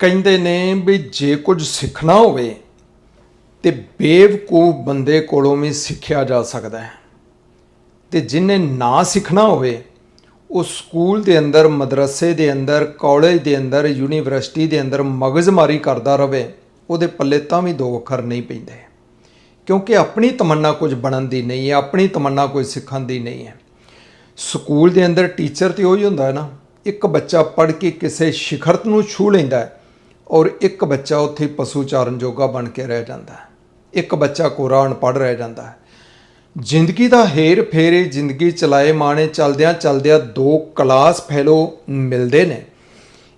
ਕਹਿੰਦੇ ਨੇ ਵੀ ਜੇ ਕੁਝ ਸਿੱਖਣਾ ਹੋਵੇ ਤੇ ਬੇਵਕੂਫ ਬੰਦੇ ਕੋਲੋਂ ਵੀ ਸਿੱਖਿਆ ਜਾ ਸਕਦਾ ਹੈ। ਤੇ ਜਿਨੇ ਨਾ ਸਿੱਖਣਾ ਹੋਵੇ, ਉਹ ਸਕੂਲ ਦੇ ਅੰਦਰ, ਮਦਰਸੇ ਦੇ ਅੰਦਰ, ਕਾਲਜ ਦੇ ਅੰਦਰ, ਯੂਨੀਵਰਸਿਟੀ ਦੇ ਅੰਦਰ ਮਗਜ਼ਮਾਰੀ ਕਰਦਾ ਰਵੇ, ਉਹਦੇ ਪੱਲੇ ਤਾਂ ਵੀ ਦੋ ਅੱਖਰ ਨਹੀਂ ਪੈਂਦੇ। ਕਿਉਂਕਿ ਆਪਣੀ ਤਮੰਨਾ ਕੁਝ ਬਣਨ ਦੀ ਨਹੀਂ ਹੈ, ਆਪਣੀ ਤਮੰਨਾ ਕੋਈ ਸਿੱਖਣ ਦੀ ਨਹੀਂ ਹੈ। ਸਕੂਲ ਦੇ ਅੰਦਰ ਟੀਚਰ ਤੇ ਉਹੀ ਹੁੰਦਾ ਹੈ ਨਾ, ਇੱਕ ਬੱਚਾ ਪੜ੍ਹ ਕੇ ਕਿਸੇ ਸਿਖਰਤ ਨੂੰ ਛੂ ਲੈਂਦਾ ਹੈ ਔਰ ਇੱਕ ਬੱਚਾ ਉੱਥੇ ਪਸ਼ੂ ਚਾਰਨ ਜੋਗਾ ਬਣ ਕੇ ਰਹਿ ਜਾਂਦਾ ਹੈ। ਇੱਕ ਬੱਚਾ ਕੋਰਾ ਅਨਪੜ੍ਹ ਰਹਿ ਜਾਂਦਾ ਹੈ। ਜ਼ਿੰਦਗੀ ਦਾ ਹੇਰ ਫੇਰੇ, ਜ਼ਿੰਦਗੀ ਚਲਾਏ ਮਾਣੇ ਚਲਦਿਆਂ ਚਲਦਿਆਂ ਦੋ ਕਲਾਸ ਫੈਲੋ ਮਿਲਦੇ ਨੇ।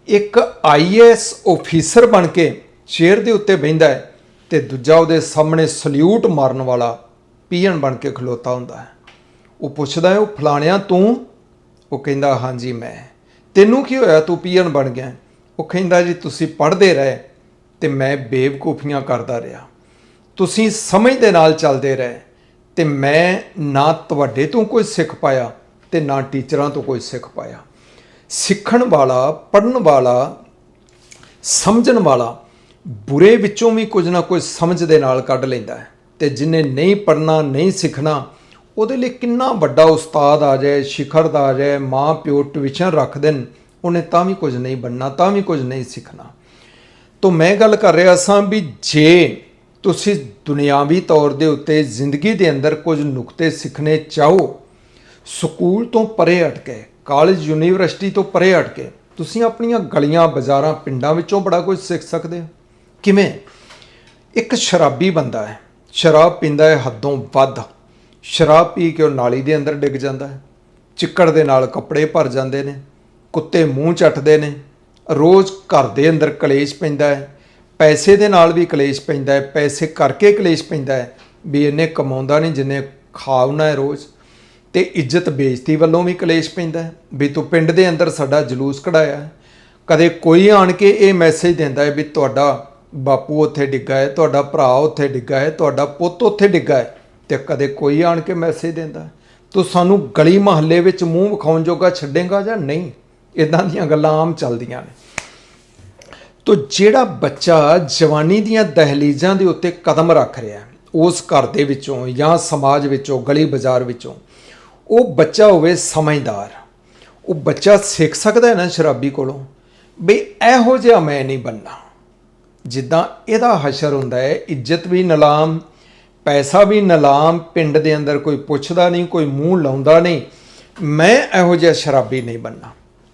ਇੱਕ ਆਈਐਸ ਆਫੀਸਰ ਬਣ ਕੇ ਚੇਅਰ ਦੇ ਉੱਤੇ ਬਹਿੰਦਾ ਹੈ ਤੇ ਦੂਜਾ ਉਹਦੇ ਸਾਹਮਣੇ ਸਲੂਟ ਮਾਰਨ ਵਾਲਾ ਪੀਅਨ ਬਣ ਕੇ ਖਲੋਤਾ ਹੁੰਦਾ ਹੈ। ਉਹ ਪੁੱਛਦਾ ਹੈ, ਉਹ ਫਲਾਣਿਆਂ ਤੂੰ? ਉਹ ਕਹਿੰਦਾ, ਹਾਂਜੀ, ਮੈਂ। ਤੈਨੂੰ ਕੀ ਹੋਇਆ? ਤੂੰ ਪੀਅਨ ਬਣ ਗਿਆ ਉਹ ਕਹਿੰਦਾ ਜੀ, ਤੁਸੀਂ ਪੜ੍ਹਦੇ ਰਹੇ ਤੇ ਮੈਂ ਬੇਵਕੂਫੀਆਂ ਕਰਦਾ ਰਿਹਾ। ਤੁਸੀਂ ਸਮਝ ਦੇ ਨਾਲ ਚੱਲਦੇ ਰਹੇ ਤੇ ਮੈਂ ਨਾ ਤੁਹਾਡੇ ਤੋਂ ਕੋਈ ਸਿੱਖ ਪਾਇਆ ਤੇ ਨਾ ਟੀਚਰਾਂ ਤੋਂ ਕੋਈ ਸਿੱਖ ਪਾਇਆ। ਸਿੱਖਣ ਵਾਲਾ ਪੜਨ ਵਾਲਾ, ਸਮਝਣ ਵਾਲਾ ਬੁਰੇ ਵਿੱਚੋਂ ਵੀ ਕੁਝ ਨਾ ਕੁਝ ਸਮਝ ਦੇ ਨਾਲ ਕੱਢ ਲੈਂਦਾ ਹੈ ਤੇ ਜਿਨੇ ਨਹੀਂ ਪੜਨਾ ਨਹੀਂ ਸਿੱਖਣਾ, ਉਹਦੇ ਲਈ ਕਿੰਨਾ ਵੱਡਾ ਉਸਤਾਦ ਆ ਜਾਏ, ਸਿਖਰ ਦਾ ਆ ਜਾਏ ਮਾਂ ਪਿਓ ਟਿਊਸ਼ਨ ਰੱਖ ਦੇਣ ਉਹਨੇ ਤਾਂ ਵੀ ਕੁਝ ਨਹੀਂ ਬਣਨਾ, ਤਾਂ ਵੀ ਕੁਝ ਨਹੀਂ ਸਿੱਖਣਾ। ਤੋਂ ਮੈਂ ਗੱਲ ਕਰ ਰਿਹਾ ਸਾਂ ਵੀ ਜੇ ਤੁਸੀਂ ਦੁਨਿਆਵੀ ਤੌਰ ਦੇ ਉੱਤੇ ਜ਼ਿੰਦਗੀ ਦੇ ਅੰਦਰ ਕੁਝ ਨੁਕਤੇ ਸਿੱਖਣੇ ਚਾਹੋ, ਸਕੂਲ ਤੋਂ ਪਰੇ ਹਟ ਕੇ ਕਾਲਜ, ਯੂਨੀਵਰਸਿਟੀ ਤੋਂ ਪਰੇ ਹਟ ਕੇ ਤੁਸੀਂ ਆਪਣੀਆਂ ਗਲੀਆਂ, ਬਾਜ਼ਾਰਾਂ, ਪਿੰਡਾਂ ਵਿੱਚੋਂ ਬੜਾ ਕੁਝ ਸਿੱਖ ਸਕਦੇ ਹੋ? ਕਿਵੇਂ? ਇੱਕ ਸ਼ਰਾਬੀ ਬੰਦਾ ਹੈ, ਸ਼ਰਾਬ ਪੀਂਦਾ ਹੈ ਹੱਦੋਂ ਵੱਧ। ਸ਼ਰਾਬ ਪੀ ਕੇ ਉਹ ਨਾਲੀ ਦੇ ਅੰਦਰ ਡਿੱਗ ਜਾਂਦਾ ਹੈ, ਚਿੱਕੜ ਦੇ ਨਾਲ ਕੱਪੜੇ ਭਰ ਜਾਂਦੇ ਨੇ ਕੁੱਤੇ ਮੂੰਹ ਚੱਟਦੇ ਨੇ, ਰੋਜ਼ ਘਰ ਦੇ ਅੰਦਰ ਕਲੇਸ਼ ਪੈਂਦਾ ਹੈ, ਪੈਸੇ ਦੇ ਨਾਲ ਵੀ ਕਲੇਸ਼ ਪੈਂਦਾ ਹੈ, ਪੈਸੇ ਕਰਕੇ ਕਲੇਸ਼ ਪੈਂਦਾ ਹੈ, ਵੀ ਇਹਨੇ ਕਮਾਉਂਦਾ ਨਹੀਂ, ਜਿੰਨੇ ਖਾਉਣਾ ਹੈ ਰੋਜ਼। ਤੇ ਇੱਜ਼ਤ ਬੇਇੱਜ਼ਤੀ ਵੱਲੋਂ ਵੀ ਕਲੇਸ਼ ਪੈਂਦਾ ਵੀ ਤੂੰ ਪਿੰਡ ਦੇ ਅੰਦਰ ਸਾਡਾ ਜਲੂਸ ਕਢਾਇਆ ਕਦੇ ਕੋਈ ਆਣ ਕੇ ਇਹ ਮੈਸੇਜ ਦਿੰਦਾ ਹੈ ਵੀ ਤੁਹਾਡਾ ਬਾਪੂ ਉੱਥੇ ਡਿੱਗਾ ਹੈ, ਤੁਹਾਡਾ ਭਰਾ ਉੱਥੇ ਡਿੱਗਾ ਹੈ, ਤੁਹਾਡਾ ਪੁੱਤ ਉੱਥੇ ਡਿੱਗਾ ਹੈ, ਤੇ ਕਦੇ ਕੋਈ ਆਣ ਕੇ ਮੈਸੇਜ ਦਿੰਦਾ ਤੂੰ ਸਾਨੂੰ ਗਲੀ ਮਹੱਲੇ ਵਿੱਚ ਮੂੰਹ ਵਿਖਾਉਣ ਜੋਗਾ ਛੱਡੇਗਾ ਜਾਂ ਨਹੀਂ? ਇਦਾਂ ਦੀਆਂ ਗੱਲਾਂ ਆਮ ਚੱਲਦੀਆਂ ਨੇ। ਤੋ ਜਿਹੜਾ ਬੱਚਾ ਜਵਾਨੀ ਦੀਆਂ ਦਹਲੀਜ਼ਾਂ ਦੇ ਉੱਤੇ ਕਦਮ ਰੱਖ ਰਿਹਾ ਉਸ ਘਰ ਦੇ ਵਿੱਚੋਂ ਜਾਂ ਸਮਾਜ ਵਿੱਚੋਂ, ਗਲੀ ਬਾਜ਼ਾਰ ਵਿੱਚੋਂ, ਉਹ ਬੱਚਾ ਹੋਵੇ ਸਮਝਦਾਰ। ਉਹ ਬੱਚਾ ਸਿੱਖ ਸਕਦਾ ਹੈ ਨਾ ਸ਼ਰਾਬੀ ਕੋਲੋਂ? ਵੀ ਇਹੋ ਜਿਹਾ ਮੈਂ ਨਹੀਂ ਬੰਨਾ ਜਿੱਦਾਂ ਇਹਦਾ ਹਸ਼ਰ ਹੁੰਦਾ ਹੈ, ਇੱਜ਼ਤ ਵੀ ਨਲਾਮ, ਪੈਸਾ ਵੀ ਨਲਾਮ, ਪਿੰਡ ਦੇ ਅੰਦਰ ਕੋਈ ਪੁੱਛਦਾ ਨਹੀਂ, ਕੋਈ ਮੂੰਹ ਲਾਉਂਦਾ ਨਹੀਂ, ਮੈਂ ਇਹੋ ਜਿਹਾ ਸ਼ਰਾਬੀ ਨਹੀਂ ਬੰਨਾ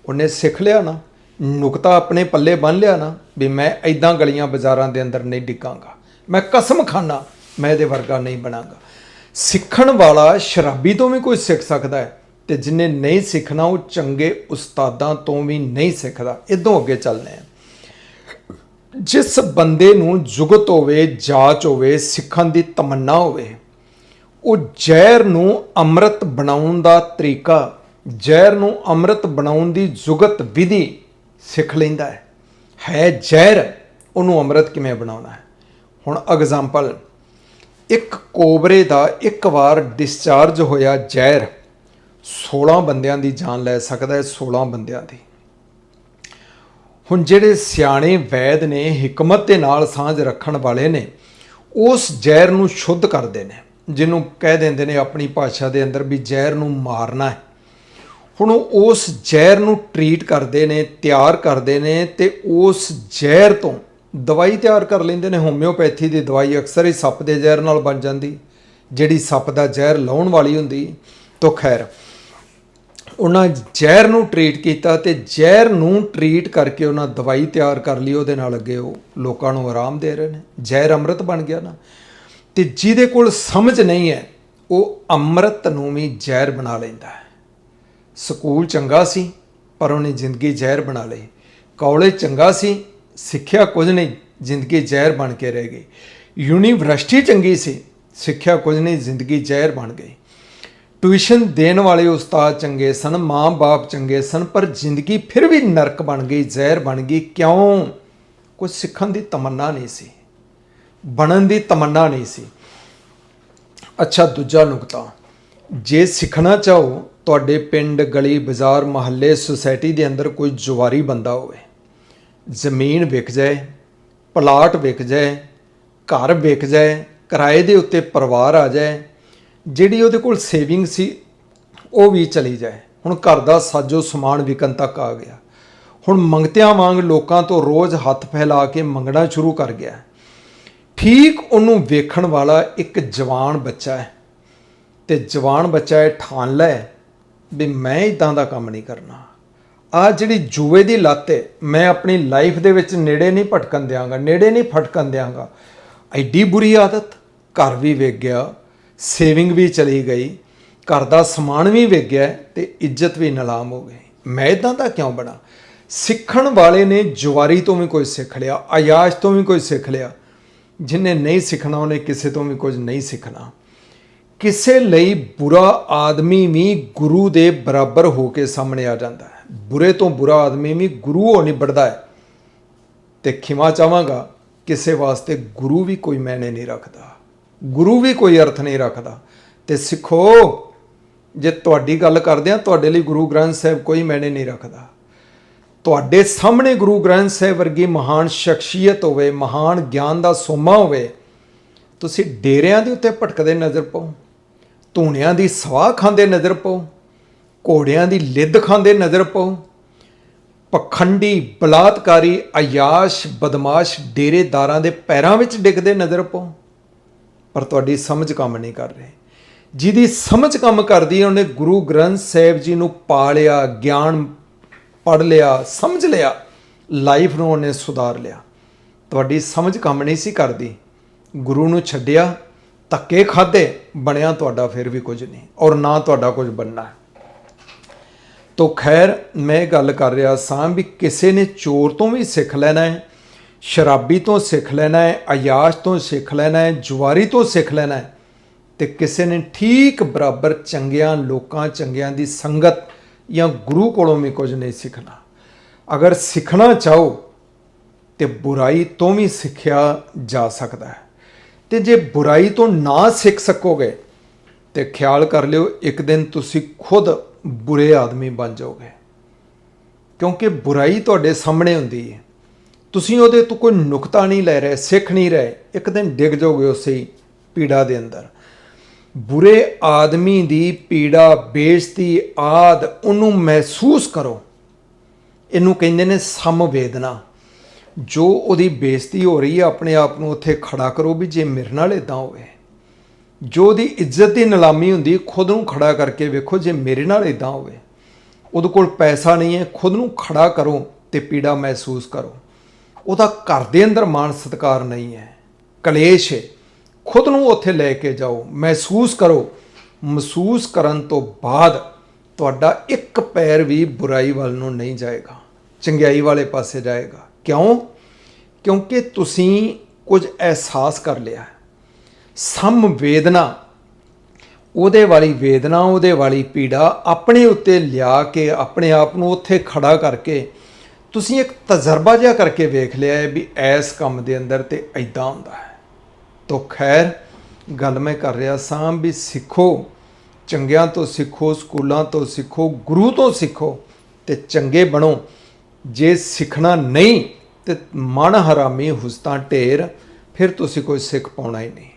ਉਹਨੇ ਸਿੱਖ ਲਿਆ ਨਾ, ਨੁਕਤਾ ਆਪਣੇ ਪੱਲੇ ਬੰਨ ਲਿਆ ਨਾ, ਵੀ ਮੈਂ ਐਦਾਂ ਗਲੀਆਂ ਬਾਜ਼ਾਰਾਂ ਦੇ ਅੰਦਰ ਨਹੀਂ ਡਿੱਗਾਂਗਾ। ਮੈਂ ਕਸਮ ਖਾਨਾ, ਮੈਂ ਇਹਦੇ ਵਰਗਾ ਨਹੀਂ ਬਣਾਂਗਾ। ਸਿੱਖਣ ਵਾਲਾ ਸ਼ਰਾਬੀ ਤੋਂ ਵੀ ਕੋਈ ਸਿੱਖ ਸਕਦਾ ਹੈ ਤੇ ਜਿਨੇ ਨਹੀਂ ਸਿੱਖਣਾ, ਉਹ ਚੰਗੇ ਉਸਤਾਦਾਂ ਤੋਂ ਵੀ ਨਹੀਂ ਸਿੱਖਦਾ। ਇਦੋਂ ਅੱਗੇ ਚੱਲਦੇ ਹਾਂ। ਜਿਸ ਬੰਦੇ ਨੂੰ ਜੁਗਤ ਹੋਵੇ, ਜਾਚ ਹੋਵੇ, ਸਿੱਖਣ ਦੀ ਤਮੰਨਾ ਹੋਵੇ, ਉਹ ਜ਼ਹਿਰ ਨੂੰ ਅੰਮ੍ਰਿਤ ਬਣਾਉਣ ਦਾ ਤਰੀਕਾ ਜ਼ਹਿਰ ਨੂੰ ਅੰਮ੍ਰਿਤ ਬਣਾਉਣ ਦੀ ਜੁਗਤ ਵਿਧੀ ਸਿੱਖ ਲੈਂਦਾ ਹੈ। ਹੈ ਜ਼ਹਿਰ, ਉਹਨੂੰ ਅੰਮ੍ਰਿਤ ਕਿਵੇਂ ਬਣਾਉਣਾ ਹੈ? ਹੁਣ ਐਗਜ਼ਾਮਪਲ ਇੱਕ ਕੋਬਰੇ ਦਾ ਇੱਕ ਵਾਰ ਡਿਸਚਾਰਜ ਹੋਇਆ ਜ਼ਹਿਰ 16 ਬੰਦਿਆਂ ਦੀ ਜਾਨ ਲੈ ਸਕਦਾ ਹੈ 16 ਬੰਦਿਆਂ ਦੀ। ਹੁਣ ਜਿਹੜੇ ਸਿਆਣੇ ਵੈਦ ਨੇ, ਹਕਮਤ ਦੇ ਨਾਲ ਸਾਂਝ ਰੱਖਣ ਵਾਲੇ ਨੇ, ਉਸ ਜ਼ਹਿਰ ਨੂੰ ਸ਼ੁੱਧ ਕਰਦੇ ਨੇ ਜਿਹਨੂੰ ਕਹਿ ਦਿੰਦੇ ਨੇ ਆਪਣੀ ਭਾਸ਼ਾ ਦੇ ਅੰਦਰ ਵੀ ਜ਼ਹਿਰ ਨੂੰ ਮਾਰਨਾ ਹੈ। ਹੁਣ ਉਸ ਜ਼ਹਿਰ ਨੂੰ ਟਰੀਟ ਕਰਦੇ ਨੇ, ਤਿਆਰ ਕਰਦੇ ਨੇ ਤੇ ਉਸ ਜ਼ਹਿਰ ਤੋਂ ਦਵਾਈ ਤਿਆਰ ਕਰ ਲੈਂਦੇ ਨੇ। ਹੋਮਿਓਪੈਥੀ ਦੀ ਦਵਾਈ ਅਕਸਰ ਹੀ ਸੱਪ ਦੇ ਜ਼ਹਿਰ ਨਾਲ ਬਣ ਜਾਂਦੀ, ਜਿਹੜੀ ਸੱਪ ਦਾ ਜ਼ਹਿਰ ਲਾਉਣ ਵਾਲੀ ਹੁੰਦੀ। ਤੋਂ ਖੈਰ, ਉਹਨਾਂ ਜ਼ਹਿਰ ਨੂੰ ਟਰੀਟ ਕੀਤਾ ਤੇ ਜ਼ਹਿਰ ਨੂੰ ਟਰੀਟ ਕਰਕੇ ਉਹਨਾਂ ਦਵਾਈ ਤਿਆਰ ਕਰ ਲਈ। ਉਹਦੇ ਨਾਲ ਅੱਗੇ ਉਹ ਲੋਕਾਂ ਨੂੰ ਆਰਾਮ ਦੇ ਰਹੇ ਨੇ। ਜ਼ਹਿਰ ਅੰਮ੍ਰਿਤ ਬਣ ਗਿਆ ਨਾ। ਤੇ ਜਿਹਦੇ ਕੋਲ ਸਮਝ ਨਹੀਂ ਹੈ, ਉਹ ਅੰਮ੍ਰਿਤ ਨੂੰ ਵੀ ਜ਼ਹਿਰ ਬਣਾ ਲੈਂਦਾ ਹੈ। ਸਕੂਲ ਚੰਗਾ ਸੀ, ਪਰ ਉਹਨੇ ਜ਼ਿੰਦਗੀ ਜ਼ਹਿਰ ਬਣਾ ਲਈ। ਕਾਲਜ ਚੰਗਾ ਸੀ, ਸਿੱਖਿਆ ਕੁਝ ਨਹੀਂ, ਜ਼ਿੰਦਗੀ ਜ਼ਹਿਰ ਬਣ ਕੇ ਰਹਿ ਗਈ। ਯੂਨੀਵਰਸਿਟੀ ਚੰਗੀ ਸੀ, ਸਿੱਖਿਆ ਕੁਝ ਨਹੀਂ, ਜ਼ਿੰਦਗੀ ਜ਼ਹਿਰ ਬਣ ਗਈ। ਟਿਊਸ਼ਨ ਦੇਣ ਵਾਲੇ ਉਸਤਾਦ ਚੰਗੇ ਸਨ, ਮਾਂ-ਬਾਪ ਚੰਗੇ ਸਨ, ਪਰ ਜ਼ਿੰਦਗੀ ਫਿਰ ਵੀ ਨਰਕ ਬਣ ਗਈ, ਜ਼ਹਿਰ ਬਣ ਗਈ। ਕਿਉਂ? ਕੁਝ ਸਿੱਖਣ ਦੀ ਤਮੰਨਾ ਨਹੀਂ ਸੀ। ਬਣਨ ਦੀ ਤਮੰਨਾ ਨਹੀਂ ਸੀ। ਅੱਛਾ, ਦੂਜਾ ਨੁਕਤਾ। ਜੇ ਸਿੱਖਣਾ ਚਾਹੋ, ਤੁਹਾਡੇ ਪਿੰਡ, ਗਲੀ, ਬਾਜ਼ਾਰ, ਮਹੱਲੇ, ਸੁਸਾਇਟੀ ਦੇ ਅੰਦਰ ਕੋਈ ਜੁਵਾਰੀ ਬੰਦਾ ਹੋਵੇ। ਜ਼ਮੀਨ ਵਿਕ ਜਾਏ, ਪਲਾਟ ਵਿਕ ਜਾਏ, ਘਰ ਵਿਕ ਜਾਏ, ਕਿਰਾਏ ਦੇ ਉੱਤੇ ਪਰਿਵਾਰ ਆ ਜਾਏ, ਜਿਹੜੀ ਉਹਦੇ ਕੋਲ ਸੇਵਿੰਗ ਸੀ, ਉਹ ਵੀ ਚਲੀ ਜਾਏ। ਹੁਣ ਘਰ ਦਾ ਸਾਜੋ ਸਮਾਨ ਵਿਕਣ ਤੱਕ ਆ ਗਿਆ। ਹੁਣ ਮੰਗਤਿਆਂ ਵਾਂਗ ਲੋਕਾਂ ਤੋਂ ਰੋਜ਼ ਹੱਥ ਫੈਲਾ ਕੇ ਮੰਗਣਾ ਸ਼ੁਰੂ ਕਰ ਗਿਆ। ਠੀਕ ਉਹਨੂੰ ਵੇਖਣ ਵਾਲਾ ਇੱਕ ਜਵਾਨ ਬੱਚਾ ਹੈ। ਤੇ ਜਵਾਨ ਬੱਚਾ ਇਹ ਠਾਣ ਲੈ ਵੀ ਮੈਂ ਇਦਾਂ ਦਾ ਕੰਮ ਨਹੀਂ ਕਰਨਾ। ਆ ਜਿਹੜੀ ਜੂਏ ਦੀ ਲੱਤ ਹੈ ਮੈਂ ਆਪਣੀ ਲਾਈਫ ਦੇ ਵਿੱਚ ਨੇੜੇ ਨਹੀਂ ਭਟਕਣ ਦਿਆਂਗਾ, ਨੇੜੇ ਨਹੀਂ ਫਟਕਣ ਦਿਆਂਗਾ। ਐਡੀ ਬੁਰੀ ਆਦਤ, ਘਰ ਵੀ ਵੇਚ ਗਿਆ ਸੇਵਿੰਗ ਵੀ ਚਲੀ ਗਈ, ਘਰ ਦਾ ਸਮਾਨ ਵੀ ਵੇਚ ਗਿਆ ਤੇ ਇੱਜ਼ਤ ਵੀ ਨਿਲਾਮ ਹੋ ਗਈ। ਮੈਂ ਇਦਾਂ ਦਾ ਕਿਉਂ ਬਣਾ? ਸਿੱਖਣ ਵਾਲੇ ਨੇ ਜਵਾਰੀ ਤੋਂ ਵੀ ਕੋਈ ਸਿੱਖ ਲਿਆ ਆਯਾਸ਼ ਤੋਂ ਵੀ ਕੋਈ ਸਿੱਖ ਲਿਆ। ਜਿਨੇ ਨਹੀਂ ਸਿੱਖਣਾ, ਉਹਨੇ ਕਿਸੇ ਤੋਂ ਵੀ ਕੁਝ ਨਹੀਂ ਸਿੱਖਣਾ। ਕਿਸੇ ਲਈ ਬੁਰਾ ਆਦਮੀ ਵੀ ਗੁਰੂ ਦੇ ਬਰਾਬਰ ਹੋ ਕੇ ਸਾਹਮਣੇ ਆ ਜਾਂਦਾ ਹੈ। ਬੁਰੇ ਤੋਂ ਬੁਰਾ ਆਦਮੀ ਵੀ ਗੁਰੂ ਹੋ ਨਿਬੜਦਾ ਹੈ। ਤੇ ਖਿਮਾ ਚਾਹਾਂਗਾ, ਕਿਸੇ ਵਾਸਤੇ ਗੁਰੂ ਵੀ ਕੋਈ ਮੈਨੇ ਨਹੀਂ ਰੱਖਦਾ। ਗੁਰੂ ਵੀ ਕੋਈ ਅਰਥ ਨਹੀਂ ਰੱਖਦਾ। ਤੇ ਸਿੱਖੋ, ਜੇ ਤੁਹਾਡੀ ਗੱਲ ਕਰਦੇ ਆ ਤੁਹਾਡੇ ਲਈ ਗੁਰੂ ਗ੍ਰੰਥ ਸਾਹਿਬ ਕੋਈ ਮੈਨੇ ਨਹੀਂ ਰੱਖਦਾ। ਤੁਹਾਡੇ ਸਾਹਮਣੇ ਗੁਰੂ ਗ੍ਰੰਥ ਸਾਹਿਬ ਵਰਗੀ ਮਹਾਨ ਸ਼ਖਸੀਅਤ ਹੋਵੇ, ਮਹਾਨ ਗਿਆਨ ਦਾ ਸੋਮਾ ਹੋਵੇ, ਤੁਸੀਂ ਡੇਰਿਆਂ ਦੇ ਉੱਤੇ ਭਟਕਦੇ ਨਜ਼ਰ ਪਾਓ। ਧੂਣਿਆਂ ਦੀ ਸਵਾਹ ਖਾਂਦੇ ਨਜ਼ਰ ਪਾਓ, ਘੋੜਿਆਂ ਦੀ ਲਿੱਦ ਖਾਂਦੇ ਨਜ਼ਰ ਪਾਓ। ਪਖੰਡੀ ਬਲਾਤਕਾਰੀ ਅਯਾਸ਼ ਬਦਮਾਸ਼ ਡੇਰੇਦਾਰਾਂ ਦੇ ਪੈਰਾਂ ਵਿੱਚ ਡਿੱਗਦੇ ਨਜ਼ਰ ਪਾਓ। ਪਰ ਤੁਹਾਡੀ ਸਮਝ ਕੰਮ ਨਹੀਂ ਕਰ ਰਹੀ। ਜਿਹਦੀ ਸਮਝ ਕੰਮ ਕਰਦੀ ਹੈ, ਉਹਨੇ ਗੁਰੂ ਗ੍ਰੰਥ ਸਾਹਿਬ ਜੀ ਨੂੰ ਪਾਲਿਆ, ਗਿਆਨ ਪੜ ਲਿਆ, ਸਮਝ ਲਿਆ, ਲਾਈਫ ਨੂੰ ਉਹਨੇ ਸੁਧਾਰ ਲਿਆ। ਤੁਹਾਡੀ ਸਮਝ ਕੰਮ ਨਹੀਂ ਸੀ ਕਰਦੀ। ਗੁਰੂ ਨੂੰ ਛੱਡਿਆ ਧੱਕੇ ਖਾਦੇ ਬਣਿਆ ਤੁਹਾਡਾ ਫਿਰ ਵੀ ਕੁਝ ਨਹੀਂ ਔਰ ਨਾ ਤੁਹਾਡਾ ਕੁਝ ਬਣਨਾ ਹੈ। ਤੋ ਖੈਰ, ਮੈਂ ਇਹ ਗੱਲ ਕਰ ਰਿਹਾ ਸਾਂ ਵੀ ਕਿਸੇ ਨੇ ਚੋਰ ਤੋਂ ਵੀ ਸਿੱਖ ਲੈਣਾ ਹੈ, ਸ਼ਰਾਬੀ ਤੋਂ ਸਿੱਖ ਲੈਣਾ ਹੈ ਅਯਾਸ਼ ਤੋਂ ਸਿੱਖ ਲੈਣਾ ਹੈ, ਜੁਆਰੀ ਤੋਂ ਸਿੱਖ ਲੈਣਾ ਹੈ, ਤੇ ਕਿਸੇ ਨੇ ਠੀਕ ਬਰਾਬਰ ਚੰਗਿਆਂ ਲੋਕਾਂ ਚੰਗਿਆਂ ਦੀ ਸੰਗਤ ਜਾਂ ਗੁਰੂ ਕੋਲੋਂ ਵੀ ਕੁਝ ਨਹੀਂ ਸਿੱਖਣਾ। ਅਗਰ ਸਿੱਖਣਾ ਚਾਹੋ ਤੇ ਬੁਰਾਈ ਤੋਂ ਵੀ ਸਿੱਖਿਆ ਜਾ ਸਕਦਾ ਹੈ। ਤੇ ਜੇ ਬੁਰਾਈ ਤੋਂ ਨਾ ਸਿੱਖ ਸਕੋਗੇ, ਤੇ ਖਿਆਲ ਕਰ ਲਿਓ, ਇੱਕ ਦਿਨ ਤੁਸੀਂ ਖੁਦ ਬੁਰੇ ਆਦਮੀ ਬਣ ਜਾਓਗੇ। ਕਿਉਂਕਿ ਬੁਰਾਈ ਤੁਹਾਡੇ ਸਾਹਮਣੇ ਹੁੰਦੀ ਹੈ। ਤੁਸੀਂ ਉਹਦੇ ਤੋਂ ਕੋਈ ਨੁਕਤਾ ਨਹੀਂ ਲੈ ਰਹੇ, ਸਿੱਖ ਨਹੀਂ ਰਹੇ। ਇੱਕ ਦਿਨ ਡਿੱਗ ਜਾਓਗੇ ਉਸੇ ਪੀੜਾ ਦੇ ਅੰਦਰ। ਬੁਰੇ ਆਦਮੀ ਦੀ ਪੀੜਾ, ਬੇਇੱਜ਼ਤੀ, ਆਦ, ਉਹਨੂੰ ਮਹਿਸੂਸ ਕਰੋ। ਇਹਨੂੰ ਕਹਿੰਦੇ ਨੇ ਸਮ ਵੇਦਨਾ ਜੋ ਉਹਦੀ ਬੇਇੱਜ਼ਤੀ ਹੋ ਰਹੀ ਹੈ ਆਪਣੇ ਆਪ ਨੂੰ ਉੱਥੇ ਖੜਾ ਕਰੋ ਵੀ ਜੇ ਮੇਰੇ ਨਾਲ ਇਦਾਂ ਹੋਵੇ। ਜੋ ਉਹਦੀ ਇੱਜ਼ਤ ਦੀ ਨਿਲਾਮੀ ਹੁੰਦੀ, ਖੁਦ ਨੂੰ ਖੜਾ ਕਰਕੇ ਵੇਖੋ ਜੇ ਮੇਰੇ ਨਾਲ ਇਦਾਂ ਹੋਵੇ। ਉਹਦੇ ਕੋਲ ਪੈਸਾ ਨਹੀਂ ਹੈ, ਖੁਦ ਨੂੰ ਖੜਾ ਕਰੋ ਤੇ ਪੀੜਾ ਮਹਿਸੂਸ ਕਰੋ। ਉਹਦਾ ਘਰ ਦੇ ਅੰਦਰ ਮਾਣ ਸਤਕਾਰ ਨਹੀਂ ਹੈ। ਕਲੇਸ਼ ਹੈ। ਖੁਦ ਨੂੰ ਉੱਥੇ ਲੈ ਕੇ ਜਾਓ। ਮਹਿਸੂਸ ਕਰੋ। ਮਹਿਸੂਸ ਕਰਨ ਤੋਂ ਬਾਅਦ ਤੁਹਾਡਾ ਇੱਕ ਪੈਰ ਵੀ ਬੁਰਾਈ ਵੱਲ ਨੂੰ ਨਹੀਂ ਜਾਏਗਾ। ਚੰਗਿਆਈ ਵਾਲੇ ਪਾਸੇ ਜਾਏਗਾ। ਕਿਉਂ? ਕਿਉਂਕਿ ਤੁਸੀਂ ਕੁਝ ਅਹਿਸਾਸ ਕਰ ਲਿਆ ਸਮ ਵੇਦਨਾ, ਉਹਦੇ ਵਾਲੀ ਵੇਦਨਾ, ਉਹਦੇ ਵਾਲੀ ਪੀੜਾ ਆਪਣੇ ਉੱਤੇ ਲਿਆ ਕੇ, ਆਪਣੇ ਆਪ ਨੂੰ ਉੱਥੇ ਖੜਾ ਕਰਕੇ ਤੁਸੀਂ ਇੱਕ ਤਜਰਬਾ ਜਿਹਾ ਕਰਕੇ ਵੇਖ ਲਿਆ ਹੈ ਵੀ ਐਸ ਕੰਮ ਦੇ ਅੰਦਰ ਤੇ ਐਦਾਂ ਹੁੰਦਾ ਹੈ। ਤੋ ਖੈਰ, ਗੱਲ ਮੈਂ ਕਰ ਰਿਹਾ ਸਾਂ ਵੀ ਸਿੱਖੋ, ਚੰਗਿਆਂ ਤੋਂ ਸਿੱਖੋ, ਸਕੂਲਾਂ ਤੋਂ ਸਿੱਖੋ, ਗੁਰੂ ਤੋਂ ਸਿੱਖੋ ਤੇ ਚੰਗੇ ਬਣੋ। ਜੇ ਸਿੱਖਣਾ ਨਹੀਂ, ਤੇ ਮਨ ਹਰਾਮੀ, ਹੁਸਤਾਂ ਢੇਰ, ਫਿਰ ਤੁਸੀਂ ਕੋਈ ਸਿੱਖ ਪਾਉਣਾ ਹੀ ਨਹੀਂ।